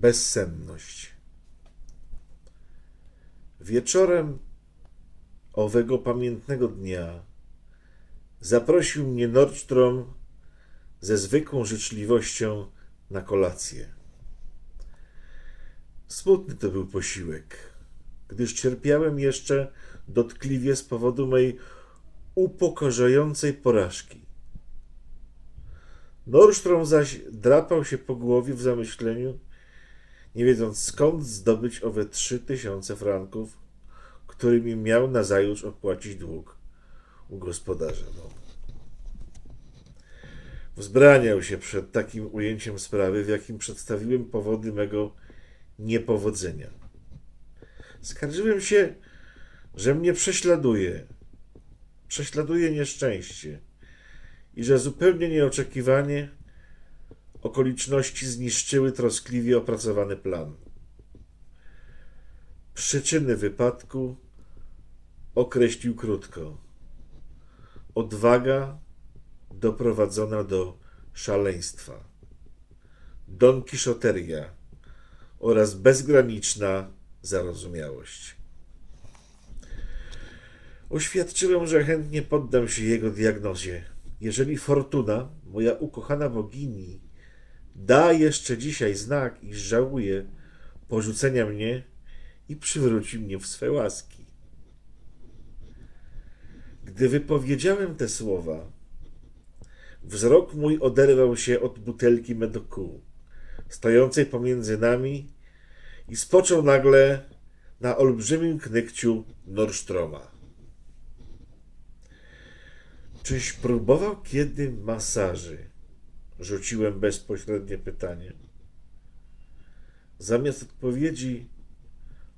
bezsenność. Wieczorem owego pamiętnego dnia zaprosił mnie Nordstrom ze zwykłą życzliwością na kolację. Smutny to był posiłek, gdyż cierpiałem jeszcze dotkliwie z powodu mej upokarzającej porażki. Nordstrom zaś drapał się po głowie w zamyśleniu, nie wiedząc skąd zdobyć owe trzy tysiące franków, którymi miał nazajutrz opłacić dług u gospodarza domu. Wzbraniał się przed takim ujęciem sprawy, w jakim przedstawiłem powody mego niepowodzenia. Skarżyłem się, że mnie prześladuje, prześladuje nieszczęście i że zupełnie nieoczekiwanie okoliczności zniszczyły troskliwie opracowany plan. Przyczyny wypadku określił krótko. Odwaga doprowadzona do szaleństwa. Don Kiszoteria oraz bezgraniczna zarozumiałość. Oświadczyłem, że chętnie poddam się jego diagnozie. Jeżeli Fortuna, moja ukochana bogini, da jeszcze dzisiaj znak, iż żałuje porzucenia mnie i przywróci mnie w swe łaski. Gdy wypowiedziałem te słowa, wzrok mój oderwał się od butelki medoku, stojącej pomiędzy nami i spoczął nagle na olbrzymim knykciu Nordstroma. Czyś próbował kiedy masaży? Rzuciłem bezpośrednie pytanie. Zamiast odpowiedzi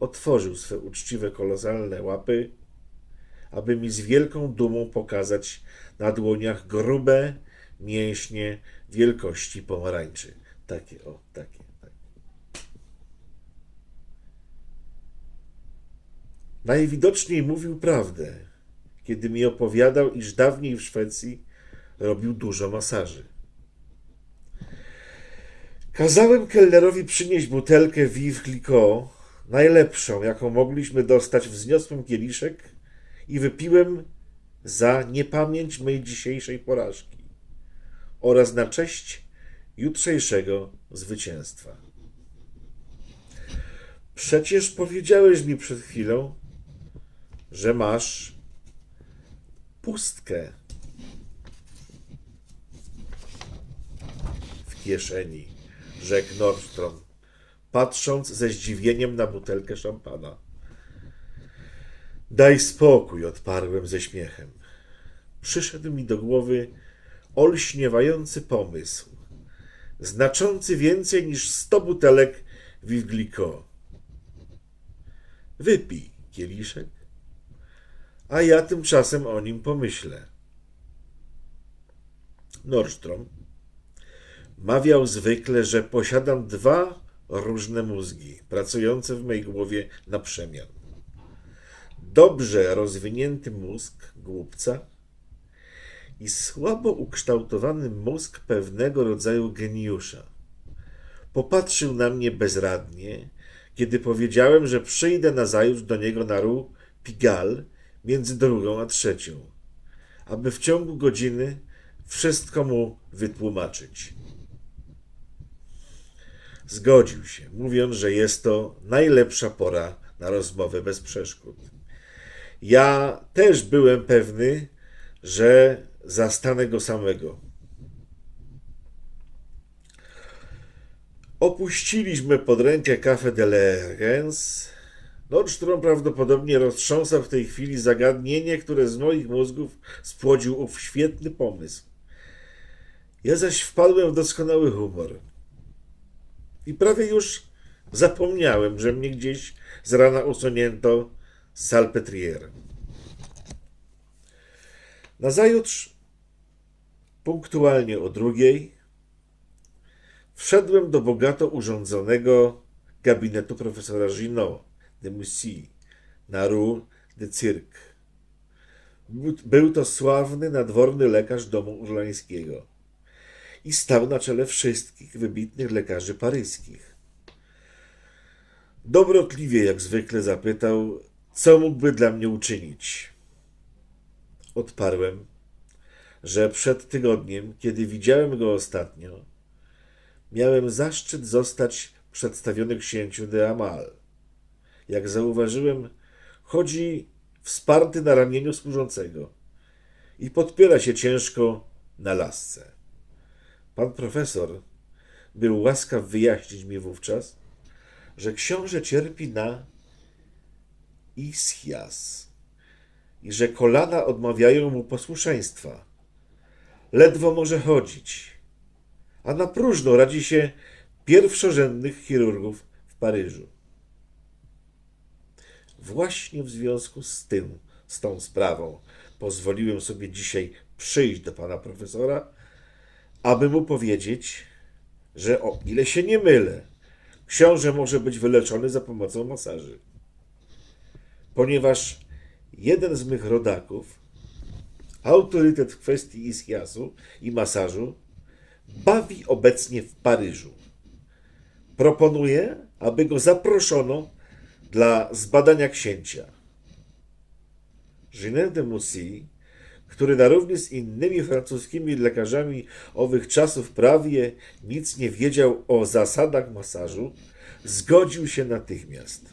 otworzył swe uczciwe, kolosalne łapy, aby mi z wielką dumą pokazać na dłoniach grube mięśnie wielkości pomarańczy. Takie, o, takie. Najwidoczniej mówił prawdę, kiedy mi opowiadał, iż dawniej w Szwecji robił dużo masaży. Kazałem kelnerowi przynieść butelkę Vive Clicquot, najlepszą, jaką mogliśmy dostać, wzniosłem kieliszek i wypiłem za niepamięć mej dzisiejszej porażki oraz na cześć jutrzejszego zwycięstwa. Przecież powiedziałeś mi przed chwilą, że masz pustkę w kieszeni, rzekł Nordstrom, patrząc ze zdziwieniem na butelkę szampana. Daj spokój, odparłem ze śmiechem. Przyszedł mi do głowy olśniewający pomysł, znaczący więcej niż sto butelek Vivglico. Wypij kieliszek, a ja tymczasem o nim pomyślę. Nordstrom mawiał zwykle, że posiadam dwa różne mózgi, pracujące w mej głowie na przemian. Dobrze rozwinięty mózg głupca i słabo ukształtowany mózg pewnego rodzaju geniusza. Popatrzył na mnie bezradnie, kiedy powiedziałem, że przyjdę nazajutrz do niego na Rue Pigalle między drugą a trzecią, aby w ciągu godziny wszystko mu wytłumaczyć. Zgodził się, mówiąc, że jest to najlepsza pora na rozmowę bez przeszkód. Ja też byłem pewny, że zastanę go samego. Opuściliśmy pod rękę Café de l'Ergens. Nordstrom prawdopodobnie roztrząsał w tej chwili zagadnienie, które z moich mózgów spłodził ów świetny pomysł. Ja zaś wpadłem w doskonały humor. I prawie już zapomniałem, że mnie gdzieś z rana usunięto z Salpetriere. Nazajutrz, punktualnie o drugiej, wszedłem do bogato urządzonego gabinetu profesora Ginot de Mussy na Rue de Cirque. Był to sławny, nadworny lekarz domu urlańskiego i stał na czele wszystkich wybitnych lekarzy paryskich. Dobrotliwie jak zwykle zapytał, co mógłby dla mnie uczynić. Odparłem, że przed tygodniem, kiedy widziałem go ostatnio, miałem zaszczyt zostać przedstawiony księciu de Amal. Jak zauważyłem, chodzi wsparty na ramieniu służącego i podpiera się ciężko na lasce. Pan profesor był łaskaw wyjaśnić mi wówczas, że książę cierpi na ischias i że kolana odmawiają mu posłuszeństwa. Ledwo może chodzić, a na próżno radzi się pierwszorzędnych chirurgów w Paryżu. Właśnie w związku z tym, z tą sprawą, pozwoliłem sobie dzisiaj przyjść do pana profesora, aby mu powiedzieć, że o ile się nie mylę, książę może być wyleczony za pomocą masaży. Ponieważ jeden z mych rodaków, autorytet w kwestii ischiasu i masażu, bawi obecnie w Paryżu. Proponuję, aby go zaproszono dla zbadania księcia. Jeanne de Mussy, który na równi z innymi francuskimi lekarzami owych czasów prawie nic nie wiedział o zasadach masażu, zgodził się natychmiast.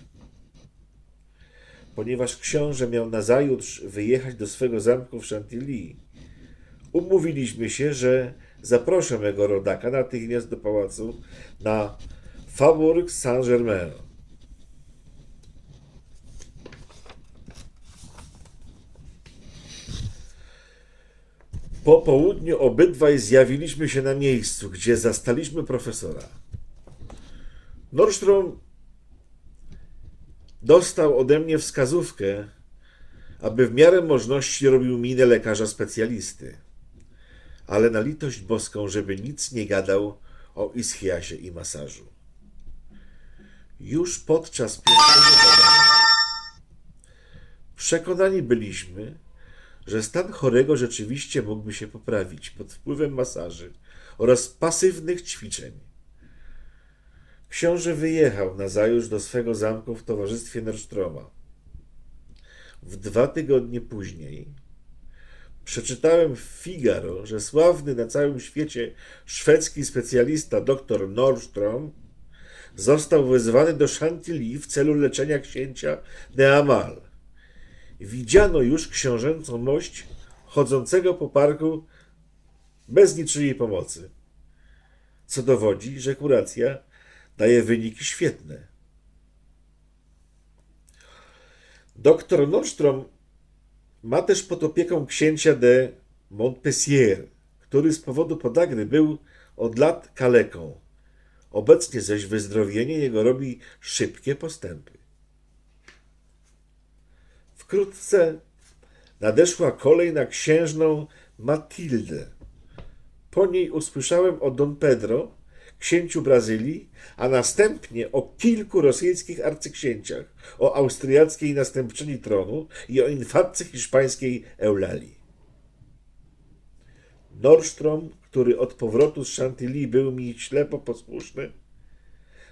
Ponieważ książę miał nazajutrz wyjechać do swego zamku w Chantilly, umówiliśmy się, że zaproszę mego rodaka natychmiast do pałacu na Faubourg Saint-Germain. Po południu obydwaj zjawiliśmy się na miejscu, gdzie zastaliśmy profesora. Nordstrom dostał ode mnie wskazówkę, aby w miarę możliwości robił minę lekarza specjalisty, ale na litość boską, żeby nic nie gadał o ischiasie i masażu. Już podczas pierwszego badania przekonani byliśmy, że stan chorego rzeczywiście mógłby się poprawić pod wpływem masaży oraz pasywnych ćwiczeń. Książę wyjechał nazajutrz do swego zamku w towarzystwie Nordstroma. W dwa tygodnie później przeczytałem w Figaro, że sławny na całym świecie szwedzki specjalista dr Nordstrom został wezwany do Chantilly w celu leczenia księcia de Amal. Widziano już książęcą mość chodzącego po parku bez niczyjej pomocy, co dowodzi, że kuracja daje wyniki świetne. Doktor Nordstrom ma też pod opieką księcia de Montpensier, który z powodu podagry był od lat kaleką. Obecnie zaś wyzdrowienie jego robi szybkie postępy. Wkrótce nadeszła kolej na księżną Matildę. Po niej usłyszałem o Don Pedro, księciu Brazylii, a następnie o kilku rosyjskich arcyksięciach, o austriackiej następczyni tronu i o infantce hiszpańskiej Eulalii. Nordstrom, który od powrotu z Chantilly był mi ślepo posłuszny,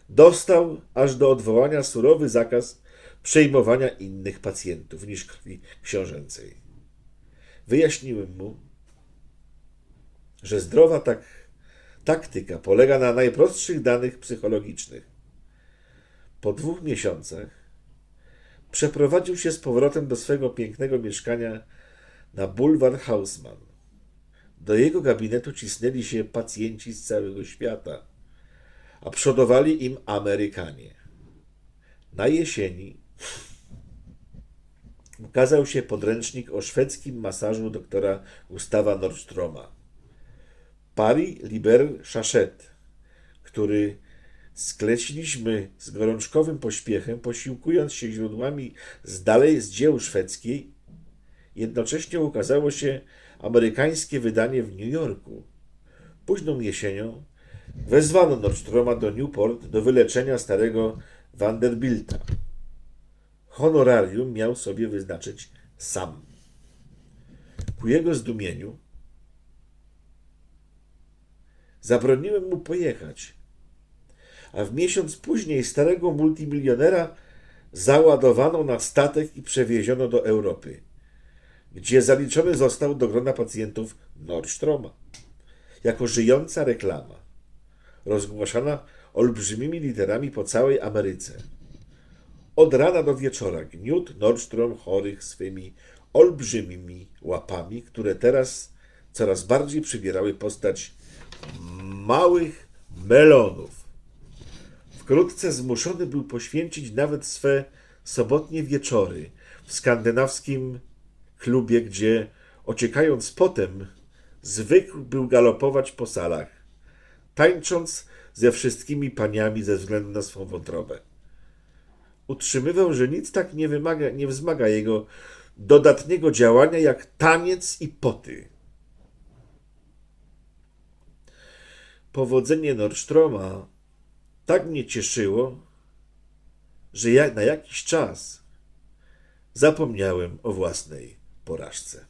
dostał aż do odwołania surowy zakaz przejmowania innych pacjentów niż krwi książęcej. Wyjaśniłem mu, że zdrowa tak, taktyka polega na najprostszych danych psychologicznych. Po dwóch miesiącach przeprowadził się z powrotem do swego pięknego mieszkania na Boulevard Haussmann. Do jego gabinetu cisnęli się pacjenci z całego świata, a przodowali im Amerykanie. Na jesieni ukazał się podręcznik o szwedzkim masażu doktora Gustawa Nordstroma. Paris Liber Chachet, który skleciliśmy z gorączkowym pośpiechem, posiłkując się źródłami z dalej z dzieł szwedzkiej, jednocześnie ukazało się amerykańskie wydanie w New Yorku. Późną jesienią wezwano Nordstroma do Newport do wyleczenia starego Vanderbilta. Honorarium miał sobie wyznaczyć sam. Ku jego zdumieniu zabroniłem mu pojechać, a w miesiąc później starego multimilionera załadowano na statek i przewieziono do Europy, gdzie zaliczony został do grona pacjentów Nordstroma jako żyjąca reklama, rozgłaszana olbrzymimi literami po całej Ameryce. Od rana do wieczora gniótł Nordstrom chorych swymi olbrzymimi łapami, które teraz coraz bardziej przybierały postać małych melonów. Wkrótce zmuszony był poświęcić nawet swe sobotnie wieczory w skandynawskim klubie, gdzie ociekając potem, zwykł był galopować po salach, tańcząc ze wszystkimi paniami ze względu na swą wątrobę. Utrzymywał, że nic tak nie, wymaga, nie wzmaga jego dodatniego działania jak taniec i poty. Powodzenie Nordstroma tak mnie cieszyło, że ja na jakiś czas zapomniałem o własnej porażce.